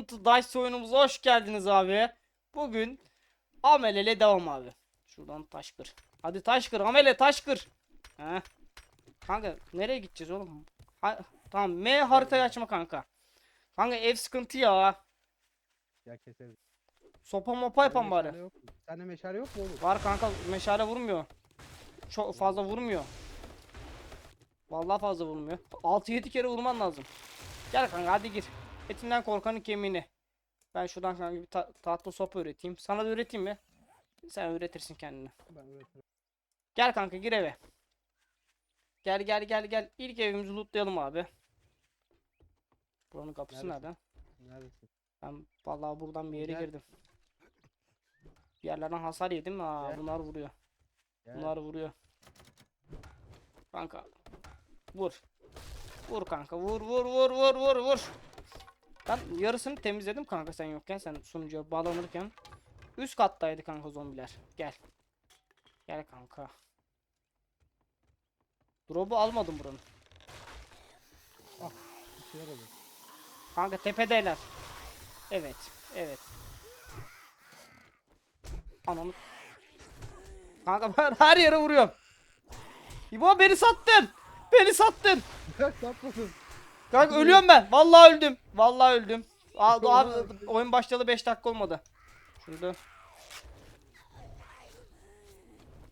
Welcome to Dice oyunumuza hoş geldiniz abi. Bugün Amele ile devam abi. Şuradan taş kır. Hadi taş kır Amele taş kır. Heh. Kanka nereye gideceğiz oğlum? Ha, tamam M haritayı açma kanka. Kanka ev sıkıntı ya. Ya keseriz. Sopa mopa yapan bari. Yok? Sende meşale yok mu oğlum? Var kanka meşale vurmuyor. Çok fazla vurmuyor. Vallahi fazla vurmuyor. 6-7 kere vurman lazım. Gel kanka hadi gir. Etinden korkanın kemiğini. Ben şuradan kanka bir ta- tahta sopa üreteyim. Sana da üreteyim mi? Sen üretirsin kendini. Ben üretirim. Gel kanka gir eve. Gel gel gel gel. İlk evimizi lootlayalım abi. Buranın kapısı Neredesin? nerede? Neredesin? Ben vallahi buradan bir yere Gel. girdim. Bir yerlerden hasar yedim. Gel. bunlar vuruyor. Gel. Bunlar vuruyor. Kanka. Vur. Vur kanka. Vur vur vur vur vur vur. Ben yarısını temizledim kanka sen yokken. Sen sunucuya bağlanırken. Üst kattaydı kanka zombiler. Gel. Gel kanka. Drop'u almadım buranın. Oluyor. Kanka tepedeler. Evet. Evet. Ananı. Kanka ben her yere vuruyorum. İbo beni sattın. Beni sattın. Satmasın. Kanka ölüyorum ben. Vallahi öldüm. Vallahi öldüm. Abi, abi oyun başladı 5 dakika olmadı. Şurada.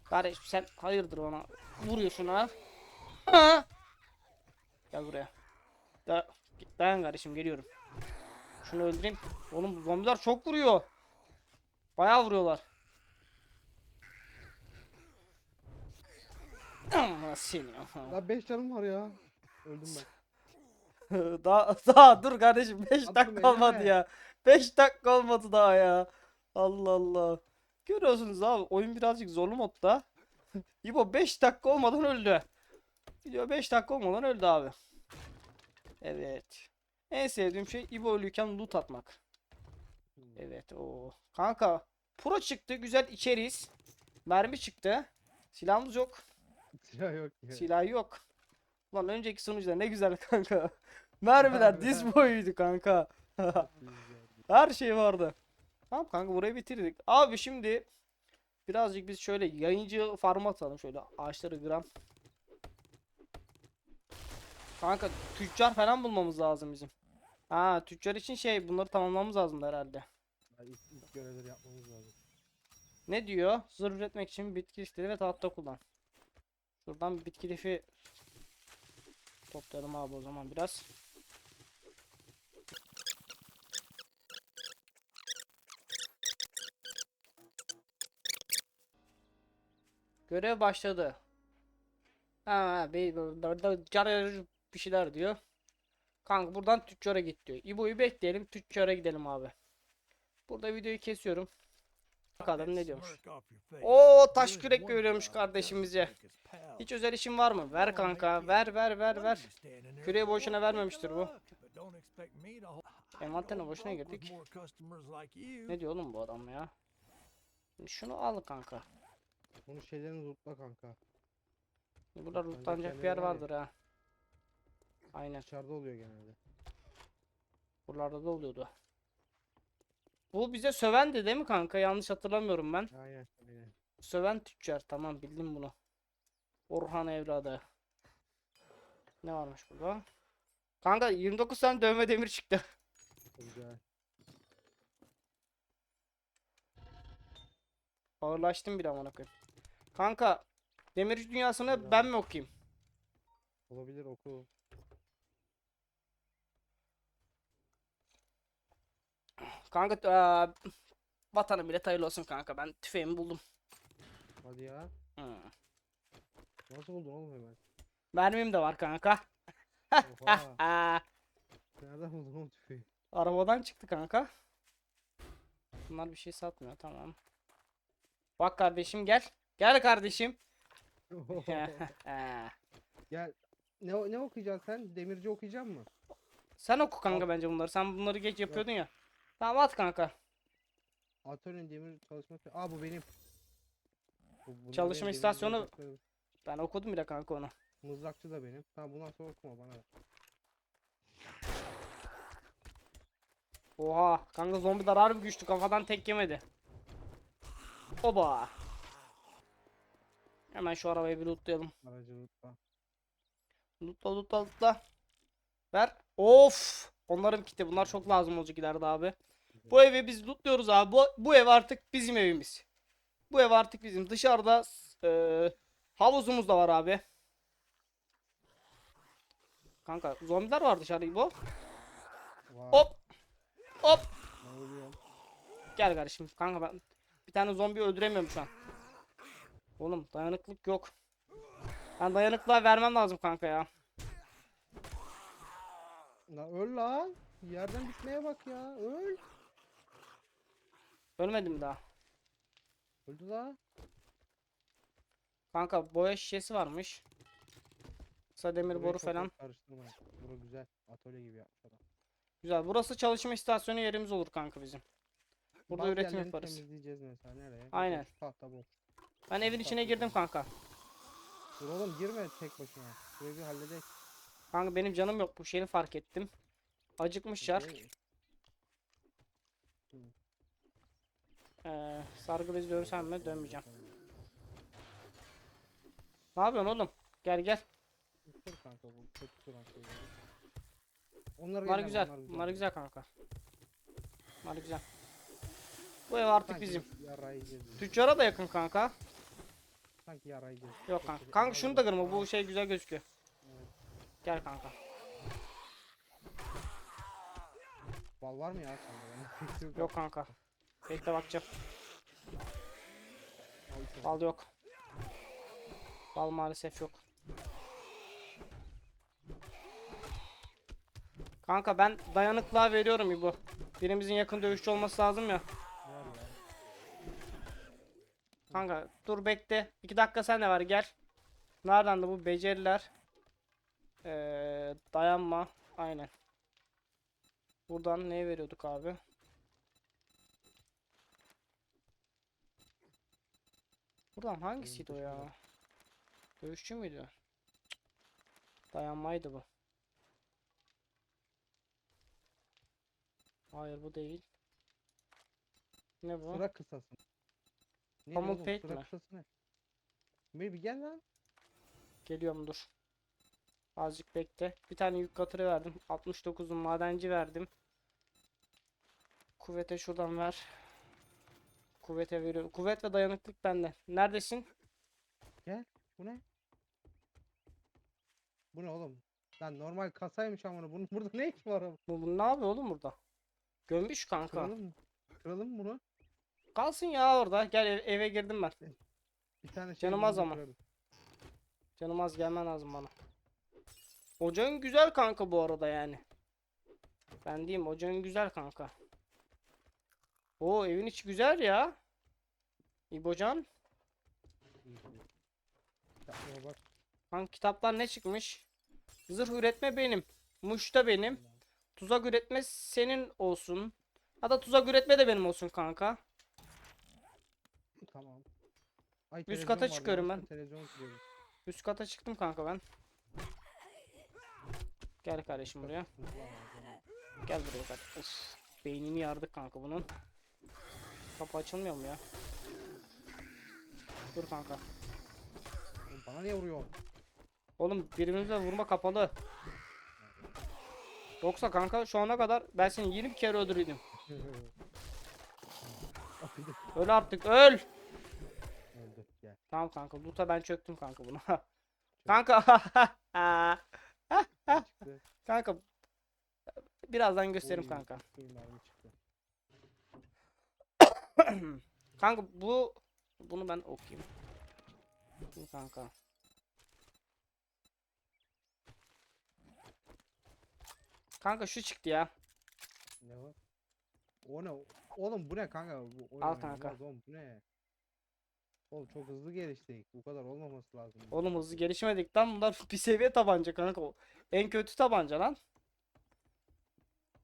Kardeşim sen hayırdır ona vuruyorsun ha? Ha? Gel buraya. Da dayan kardeşim geliyorum. Şunu öldüreyim. Oğlum bu zombiler çok vuruyor. Bayağı vuruyorlar. Ama seni. Lan 5 canım var ya. Öldüm ben. daha, daha dur kardeşim 5 Attım dakika elime. ya. 5 dakika olmadı daha ya. Allah Allah. Görüyorsunuz abi oyun birazcık zorlu modda. İbo 5 dakika olmadan öldü. Video 5 dakika olmadan öldü abi. Evet. En sevdiğim şey İbo ölüyken loot atmak. Evet o. Kanka pro çıktı güzel içeriz. Mermi çıktı. Silahımız yok. Silah yok ya. Silah yok. Ulan önceki sunucuda ne güzel kanka. Mermiler diz boyuydu kanka. Her şey vardı. Tamam kanka burayı bitirdik. Abi şimdi birazcık biz şöyle yayıncı farma atalım şöyle ağaçları gram. Kanka tüccar falan bulmamız lazım bizim. Ha tüccar için şey bunları tamamlamamız lazım herhalde. İlk, ilk görevleri yapmamız lazım. Ne diyor? Zırh üretmek için bitki lifleri ve tahta kullan. Şuradan bitki lifi toplayalım abi o zaman biraz. Görev başladı. Ha, bir, bir- şeyler diyor. Kanka buradan tüccara git diyor. İbo'yu bekleyelim tüccara gidelim abi. Burada videoyu kesiyorum. Bakalım ne diyormuş. Oo taş kürek görüyormuş kardeşimize. Hiç özel işin var mı? Ver kanka. Ver ver ver ver. Küreği boşuna vermemiştir bu. Envanterine boşuna girdik. Ne diyor oğlum bu adam ya? Şimdi Şunu al kanka. Bunu şeylerini zurtla kanka. Burada lootlanacak bir yer vardır ha. Aynen. Dışarıda oluyor genelde. Buralarda da oluyordu. Bu bize sövendi değil mi kanka? Yanlış hatırlamıyorum ben. Aynen aynen. Söven tüccar. Tamam bildim bunu. Orhan evladı. Ne varmış burada? Kanka 29 tane dövme demir çıktı. Güzel. Ağırlaştım bir amına koyayım. Kanka demirci dünyasını ben mi okuyayım? Olabilir oku. Kanka eee vatanı millet hayırlı olsun kanka. Ben tüfeğimi buldum. Hadi ya. Hı. Nasıl buldun oğlum hemen? Mermim de var kanka. Oha. Aa, Nereden buldun oğlum tüfeği? arabadan çıktı kanka. Bunlar bir şey satmıyor tamam. Bak kardeşim gel. Gel kardeşim. Gel. Ne, ne okuyacaksın sen? Demirci okuyacaksın mı? Sen oku kanka bence bunları. Sen bunları geç yapıyordun ya. Tamam at kanka. Atölyenin demir çalışması. Aa bu benim. Bu- Çalışma demir istasyonu-. Ben okudum bile kanka onu. Mızrakçı da benim. Tamam bundan sonra okuma bana ver. Oha kanka zombiler harbi güçlü kafadan tek yemedi. Oba. Hemen şu arabayı bir lootlayalım. Aracılıkta. Lootla lootla lootla. Ver. Of. Onların kiti bunlar çok lazım olacak ileride abi. Bu evi biz lootluyoruz abi. Bu, bu ev artık bizim evimiz. Bu ev artık bizim. Dışarıda eee, havuzumuz da var abi. Kanka zombiler var dışarıda bu. Var. Hop. Hop. Gel kardeşim. Kanka ben bir tane zombi öldüremiyorum şu an. Oğlum dayanıklık yok. Ben dayanıklığa vermem lazım kanka ya. La öl lan. Yerden bitmeye bak ya. Öl. Ölmedim daha. Öldü la. Kanka boya şişesi varmış. Kısa demir Burayı boru çok falan. Karıştırma. Bura güzel. Atölye gibi yapmış adam. Güzel. Burası çalışma istasyonu yerimiz olur kanka bizim. Burada Bazı üretim yerlerini yaparız. temizleyeceğiz mesela. Nereye? Aynen. Boş, tahta boş. Ben evin içine girdim kanka. Dur oğlum girme tek başına. Şurayı bir halledek. Kanka benim canım yok bu şeyini fark ettim. Acıkmışlar. Okey. Ee, sargı bezi dönsem mi? Dönmeyeceğim. Ne yapıyorsun oğlum? Gel gel. Dur kanka bu kötü duran şeyleri. Onları Bunlar yemem, güzel. onlar Bunlar güzel kanka. Bunlar güzel. Bu ev artık Sanki bizim. Tüccara da yakın kanka. Sanki yara yiyeceğiz. Yok kanka. Kanka şunu da kırma. Bu şey güzel gözüküyor. Evet. Gel kanka. Bal var mı ya? Yok kanka. Bekle bakacağım. Bal yok. Bal maalesef yok. Kanka ben dayanıklığa veriyorum İbo. Birimizin yakın dövüşçü olması lazım ya. Kanka dur bekle. İki dakika sen de var gel. Nereden de bu beceriler? Ee, dayanma. Aynen. Buradan ne veriyorduk abi? Buradan hangisiydi o ya? Dövüşçü müydü? Dayanmaydı bu. Hayır bu değil. Ne bu? Sıra kısası. Ne pate sıra mi? kısası ne? Bir gel lan. Geliyorum dur. Azıcık bekle. Bir tane yük katırı verdim. 69'un madenci verdim. Kuvvete şuradan ver. Kuvvete veriyorum. Kuvvet ve dayanıklık bende. Neredesin? Bu ne? Bu ne oğlum? Lan normal kasaymış ama bunun burada ne iş var? oğlum? Bu, bu ne yapıyor oğlum burada? Gömmüş kanka. Kıralım mı? Kıralım mı bunu. Kalsın ya orada. Gel ev- eve girdim ben. Bir tane şey Canım az ama. Canım az gelmen lazım bana. Ocağın güzel kanka bu arada yani. Ben diyeyim ocağın güzel kanka. O evin içi güzel ya. İbocan. Bak. Kanka kitaplar ne çıkmış? Zırh üretme benim. Muşta benim. Tuzak üretme senin olsun. Hatta tuzak üretme de benim olsun kanka. Tamam. Ay, Üst kata çıkıyorum kuruyorum. Üst kata çıktım kanka ben. Gel kardeşim buraya. Gel buraya kardeşim. Uf, beynini yardık kanka bunun. Kapı açılmıyor mu ya? Dur kanka. Oğlum Bana niye vuruyorsun? Oğlum birbirimize vurma kapalı. Yoksa kanka şu ana kadar ben seni 20 kere öldürürdüm. Öldü. Öl artık öl. Öldü. Gel. Tamam kanka loot'a ben çöktüm kanka buna. kanka. Kanka. Birazdan gösteririm kanka. çıktı. kanka bu bunu ben okuyayım. Bu kanka. Kanka şu çıktı ya. Ne var? O ne? Oğlum bu ne kanka? Bu Al kanka. Oğlum bu ne? Oğlum çok hızlı geliştik. Bu kadar olmaması lazım. Oğlum hızlı gelişmedik lan bunlar bir seviye tabanca kanka. En kötü tabanca lan.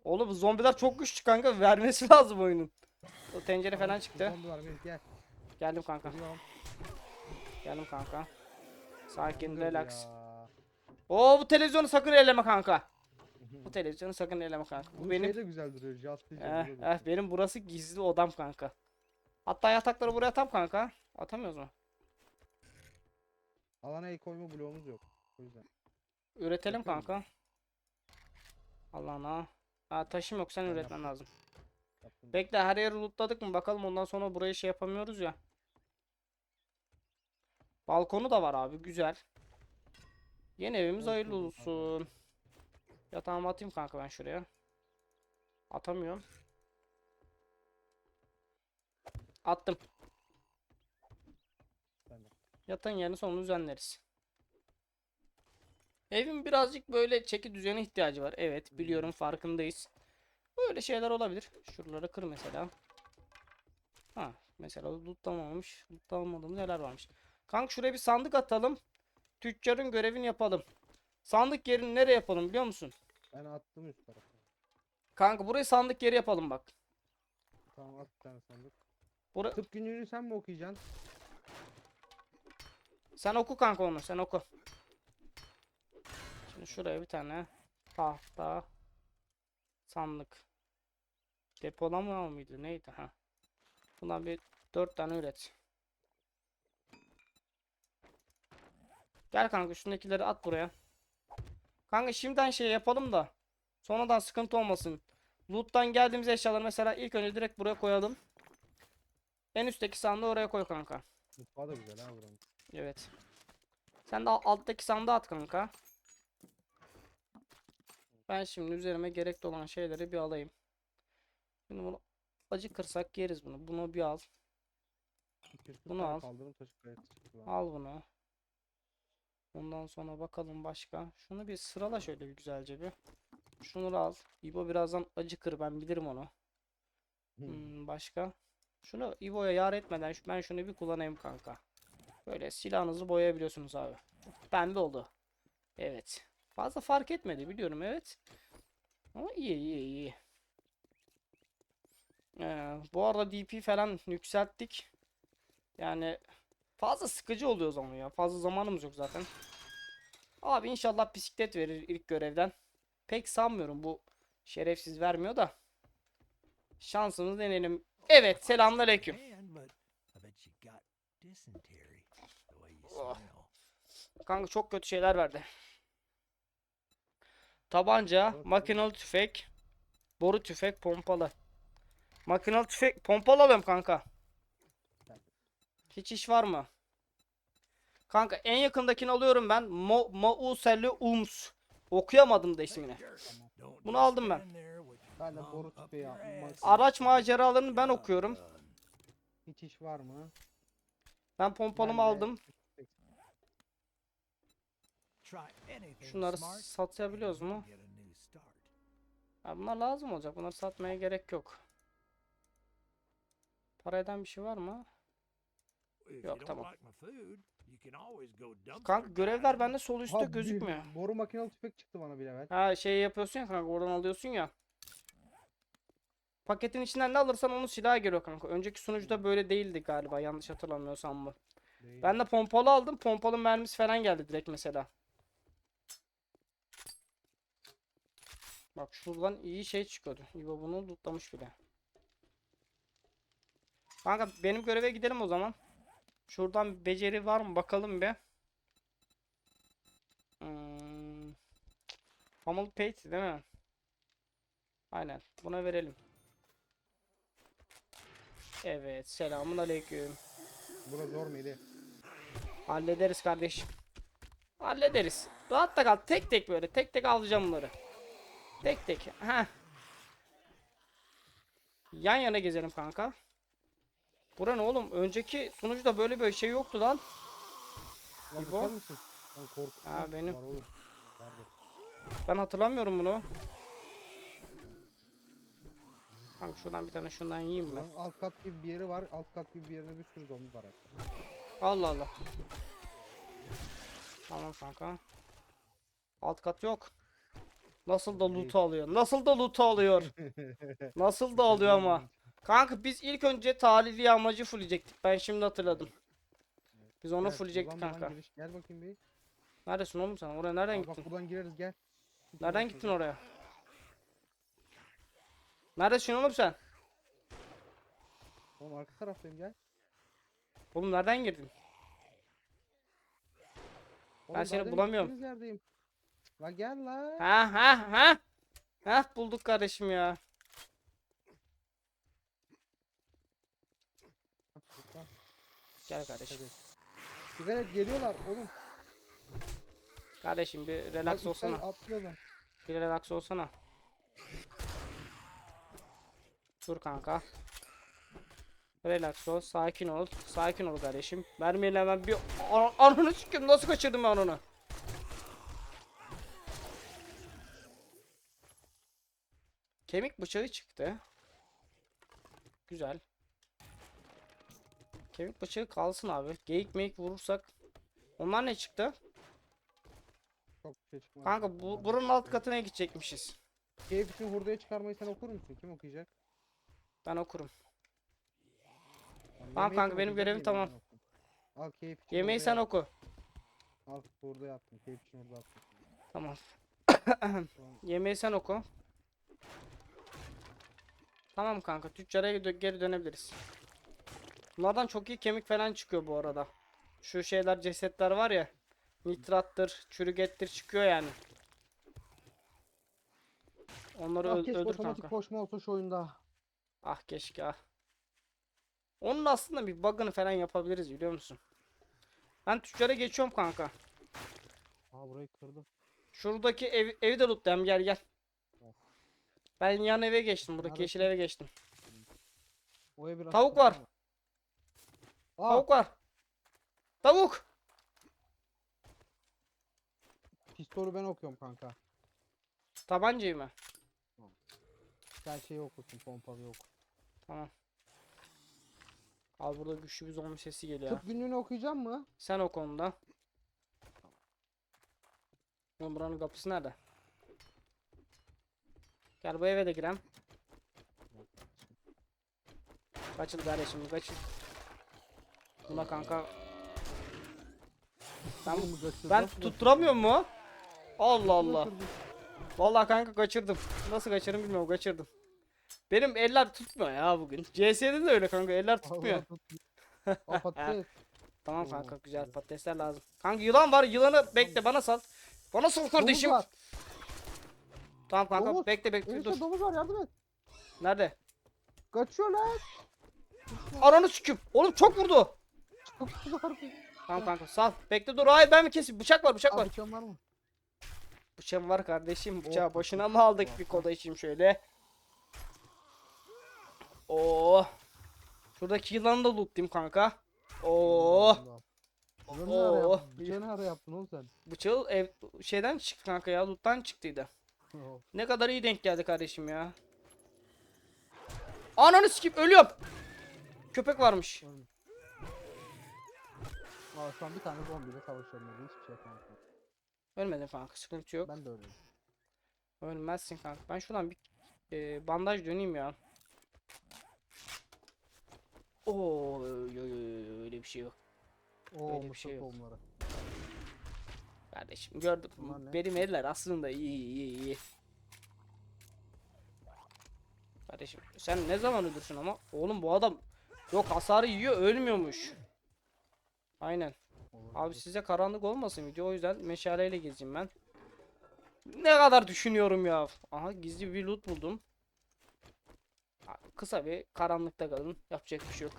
Oğlum zombiler çok güçlü kanka vermesi lazım oyunun. O tencere falan çıktı. Zombi var Emir gel. Geldim kanka. Vuruyorum. Geldim kanka. Sakin relax. Oo bu televizyonu sakın elleme kanka. Bu televizyonu sakın eleme kanka. Bu Bu benim şey de güzel duruyor. Just eh, eh, benim burası gizli odam kanka. Hatta yatakları buraya atam kanka. Atamıyoruz mu? Alana el koyma bloğumuz yok. O yüzden. Üretelim kanka. Allah'ına. Ha taşım yok sen Ben üretmen lazım. Bekle her yeri lootladık mı bakalım ondan sonra burayı şey yapamıyoruz ya. Balkonu da var abi güzel. Yeni evimiz hayırlı olsun. Yatağımı atayım kanka ben şuraya. Atamıyorum. Attım. Yatağın yerini sonra düzenleriz. Evin birazcık böyle çeki düzene ihtiyacı var. Evet biliyorum farkındayız. Böyle şeyler olabilir. Şuraları kır mesela. Ha mesela lootlamamış. Lootlamadığımız neler varmış. Kanka şuraya bir sandık atalım. Tüccarın görevini yapalım. Sandık yerini nereye yapalım biliyor musun? Ben attım üst tarafa. Kanka burayı sandık yeri yapalım bak. Tamam at bir tane sandık. Bura Tıp günlüğünü sen mi okuyacaksın? sen oku kanka onu sen oku. Şimdi şuraya bir tane tahta sandık. Depolama mıydı neydi ha? Bundan bir dört tane üret. Gel kanka şundakileri at buraya. Kanka şimdiden şey yapalım da sonradan sıkıntı olmasın. Loot'tan geldiğimiz eşyaları mesela ilk önce direkt buraya koyalım. En üstteki sandığı oraya koy kanka. Mutfağı da güzel ha buranın. Evet. Sen de al- alttaki sandığa at kanka. Ben şimdi üzerime gerekli olan şeyleri bir alayım. Şimdi bunu acıkırsak yeriz bunu. Bunu bir al. Bunu al. Al bunu. Ondan sonra bakalım başka. Şunu bir sırala şöyle bir güzelce bir. Şunu al. İbo birazdan acıkır ben bilirim onu. Hı. Hmm, başka. Şunu İbo'ya yar etmeden ben şunu bir kullanayım kanka. Böyle silahınızı boyayabiliyorsunuz abi. Pembe oldu. Evet. Fazla fark etmedi biliyorum evet. Ama iyi iyi iyi. Ee, bu arada DP falan yükselttik. Yani fazla sıkıcı oluyor zaman ya. Fazla zamanımız yok zaten. Abi inşallah bisiklet verir ilk görevden. Pek sanmıyorum bu şerefsiz vermiyor da. Şansımızı deneyelim. Evet selamünaleyküm. Oh. Kanka çok kötü şeyler verdi. Tabanca, makinalı tüfek, boru tüfek, pompalı. Makinalı tüfek, pompalı alıyorum kanka. Hiç iş var mı? Kanka en yakındakini alıyorum ben. Mo Mauselli Ums. Okuyamadım da ismini. Bunu aldım ben. Araç maceralarını ben okuyorum. Hiç iş var mı? Ben pompalımı Ben aldım. Şunları satabiliyoruz mu? Ya bunlar lazım olacak. Bunları satmaya gerek yok. Para eden bir şey var mı? Yok, tamam. Kanka görevler bende sol üstte Ha, bir gözükmüyor. Boru makinalı tüfek çıktı bana bir level. Ha şey yapıyorsun ya kanka oradan alıyorsun ya. Paketin içinden ne alırsan onun silahı geliyor kanka. Önceki sunucuda böyle değildi galiba yanlış hatırlamıyorsam bu. Değil. Ben de pompalı aldım. Pompalı mermisi falan geldi direkt mesela. Bak şuradan iyi şey çıkıyordu. İbo bunu lootlamış bile. Kanka benim göreve gidelim o zaman. Şuradan beceri var mı bakalım bir. Hmm. Pummel Pate değil mi? Aynen. Buna verelim. Evet. Selamun aleyküm. Bura zor muydu? Hallederiz kardeşim. Hallederiz. Rahat da kal. Tek tek böyle. Tek tek alacağım bunları. Tek tek. Ha. Yan yana gezelim kanka. Bura ne oğlum? Önceki sunucuda böyle bir şey yoktu lan. Lan İbo? mısın? Lan korktum. Ha, benim. Var oğlum. Vardır. Ben hatırlamıyorum bunu. Kanka şuradan bir tane şundan yiyeyim ben. Lan alt kat gibi bir yeri var. Alt kat gibi bir yerine bir sürü zombi var. Allah Allah. Tamam kanka. Alt kat yok. Nasıl da loot alıyor? Nasıl da loot alıyor? Nasıl da alıyor ama? Kanka biz ilk önce talihli yağmacı fullleyecektik. Ben şimdi hatırladım. Biz onu buradan kanka. giriş- Gel bakayım bir. Neredesin oğlum sen? Oraya nereden Aa, gittin? bak buradan gireriz gel. Nereden gittin oraya? Neredesin oğlum sen? Oğlum arka taraftayım gel. Oğlum nereden girdin? Oğlum seni daha demin bulamıyorum. yerdeyim. La gel la. Ha ha ha. Ha bulduk kardeşim ya. Gel kardeşim. Dikkat et geliyorlar oğlum. Kardeşim bir Bak, relax üstten olsana. Atlıyorlar. Bir relax olsana. Dur kanka. Relax ol, sakin ol. Sakin ol kardeşim. Mermiyle hemen bir Ana- ananı sikim nasıl kaçırdım ben onu? Kemik bıçağı çıktı. Güzel. Kemik bıçağı kalsın abi. Geyik meyik vurursak. Onlar ne çıktı? Çok şey. Kanka bu buranın alt katına gidecekmişiz. Keyif için hurdaya çıkarmayı sen okur musun? Kim okuyacak? Ben okurum. Tamam, yemeği kanka, benim görevim tamam. Al keyif için Yemeği sen oku. Al hurdaya attım. Keyif için hurda attım. Tamam. Tamam. Yemeği sen oku. Tamam kanka. Tüccara geri geri dönebiliriz. Bunlardan çok iyi kemik falan çıkıyor bu arada. Şu şeyler cesetler var ya. Nitrattır, çürügettir çıkıyor yani. Onları Ah öl- keşke öldür kanka. koşma olsa şu oyunda. Ah keşke ah. Onun aslında bir bug'ını falan yapabiliriz biliyor musun? Ben tüccara geçiyorum kanka. Aa burayı kırdım. Şuradaki ev, evi de lootlayalım gel gel. Ben yan eve geçtim. Buradaki yeşil eve geçtim. Biraz Tavuk var. Aa, Tavuk var. Tavuk. pistolü ben okuyorum kanka. Tabancayı mı? Sen şeyi okursun pompalı oku. Tamam. Al burada güçlü bir zombi sesi geliyor. Tıp günlüğünü okuyacak mı? Sen o konuda. Oğlum buranın kapısı nerede? Gel bu eve de girem. Kaçıl kardeşim kaçıl. Buna kanka. Ben, ben tutturamıyor mu? Allah? Allah. Vallahi kanka kaçırdım. Nasıl kaçırdım bilmiyorum kaçırdım. Benim eller tutmuyor ya bugün. CS'de de öyle kanka eller tutmuyor. Aa patates. Tamam kanka güzel güzel. patatesler lazım. Kanka yılan var yılanı bekle bana sal. Bana sal kardeşim. Domuz. Tamam kanka Domuz. bekle bekle Enişte dur. domuz var yardım et. Nerede? Kaçıyor lan. Ananı süküm. Oğlum çok vurdu. Çok var. Tamam kanka sal. Bekle dur. Hayır ben mi keseyim? Bıçak var bıçak var. bıçağın var mı? Bıçağım var kardeşim. Oh, Bıçağı oh, boşuna oh, mı aldık oh, bir koda içeyim şöyle. Oo. Şuradaki yılanı da lootlayayım kanka. Oo. Allah. Bıçağı ne ara Oo. yaptın? Bıçağı ne ara yaptın oğlum sen? Bıçağı ev şeyden çıktı kanka ya. Loot'tan çıktıydı. Ne kadar iyi denk geldi kardeşim ya. Ananı sikip ölüyorum. Köpek varmış. Aa şu an bir tane zombiyle savaşıyorum ben. Hiçbir şey yapamam. Ölmedim kanka sıkıntı yok. Ben de öyleyim. Ölmezsin kanka. Ben şuradan bir e, bandaj döneyim ya. Oo öyle, öyle bir şey yok Oo Öyle bir şey yok. tohumları. Kardeşim gördüm. Bunlar ne? Benim eller aslında iyi iyi iyi. Kardeşim sen ne zaman ölürsün ama? Oğlum bu adam yok hasarı yiyor ölmüyormuş. Aynen. Abi size karanlık olmasın video o yüzden meşaleyle gezeyim ben. Ne kadar düşünüyorum ya. Aha gizli bir loot buldum. Kısa bir karanlıkta kalın. Yapacak bir şey yok.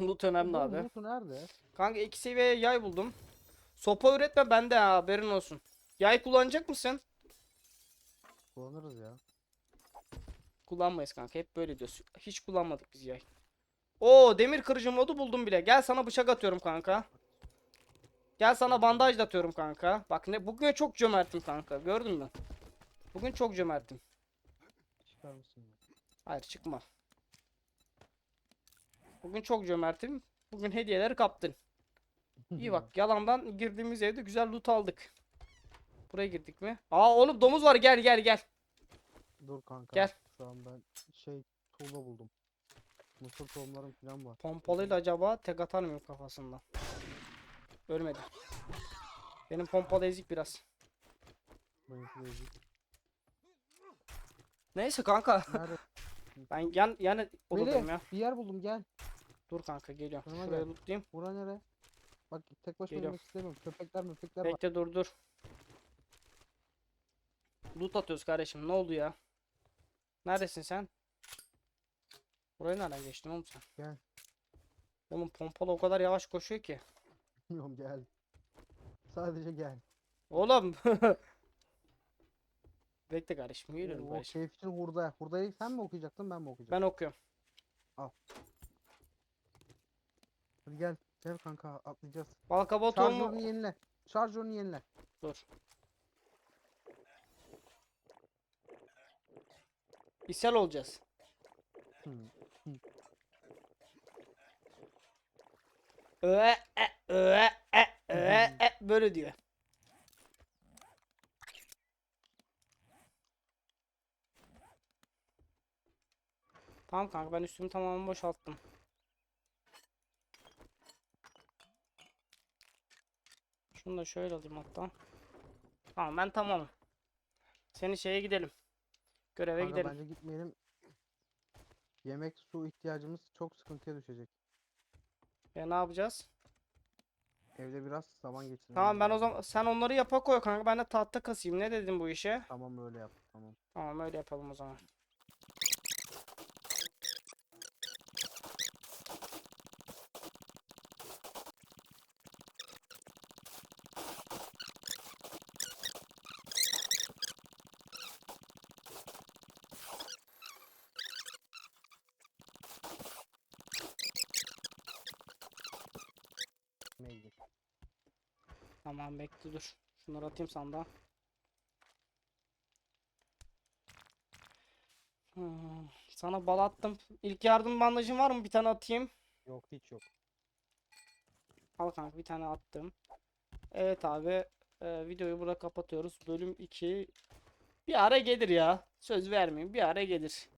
loot önemli Oğlum, abi. Mutu nerede? Kanka iki seviye yay buldum. Sopa üretme bende ha haberin olsun. Yay kullanacak mısın? Kullanırız ya. Kullanmayız kanka hep böyle diyoruz. Hiç kullanmadık biz yay. Oo demir kırıcı modu buldum bile. Gel sana bıçak atıyorum kanka. Gel sana bandaj da atıyorum kanka. Bak ne bugün çok cömertim kanka. Gördün mü? Bugün çok cömertim. Çıkar mısın? Hayır çıkma. Bugün çok cömertim. Bugün hediyeleri kaptın. İyi bak yalandan girdiğimiz evde güzel loot aldık. Buraya girdik mi? Aa oğlum domuz var gel gel gel. Dur kanka. Gel. Şu an ben şey tuğla buldum. Mısır tohumlarım falan var. Pompalıyla acaba tek atar mıyım kafasından? Ölmedi. Benim pompalı ezik biraz. Benimki de ezik. Neyse kanka. Nerede? Ben yan yani odadayım Melih ya. bir yer buldum gel. Dur kanka geliyorum. Yanıma Şuraya gel. lootlayayım. Bura nere? Bak tek başıma Geliyorum. yemek istemiyorum. Köpekler möpekler var. Bekle dur dur. Loot atıyoruz kardeşim. Ne oldu ya? Neredesin sen? Buraya nereden geçtin oğlum sen? Gel. Oğlum pompalı o kadar yavaş koşuyor ki. Bilmiyorum gel. Sadece gel. Oğlum. Bekle kardeşim geliyorum o kardeşim. keyif için hurda. Hurdayı sen mi okuyacaktın ben mi okuyacaktım? Ben okuyorum. Hadi gel. Gel kanka atlayacağız. Balkabağ Şarjörünü tohumu. yenile. Şarjörünü yenile. Dur. İshal olacağız. Hı. Öe e öe e öe e böyle diyor. Tamam kanka ben üstümü tamamen boşalttım. Şunu da şöyle alayım hatta. Tamam ben tamamım. Seni şeye gidelim. Göreve Kanka gidelim. bence gitmeyelim. Yemek, su ihtiyacımız çok sıkıntıya düşecek. Ya ne yapacağız? Evde biraz zaman geçirelim. Tamam ben o zaman sen onları yapa koy kanka ben de tahta kasayım. Ne dedin bu işe? Tamam öyle yap. Tamam. Tamam öyle yapalım o zaman. Yemeğe gidelim. Tamam bekle dur. Şunları atayım sandığa. Hmm, sana bal attım. İlk yardım bandajın var mı? Bir tane atayım. Yok hiç yok. Al kanka bir tane attım. Evet abi. e, videoyu burada kapatıyoruz. Bölüm 2 bir ara gelir ya. Söz vermeyeyim. Bir ara gelir.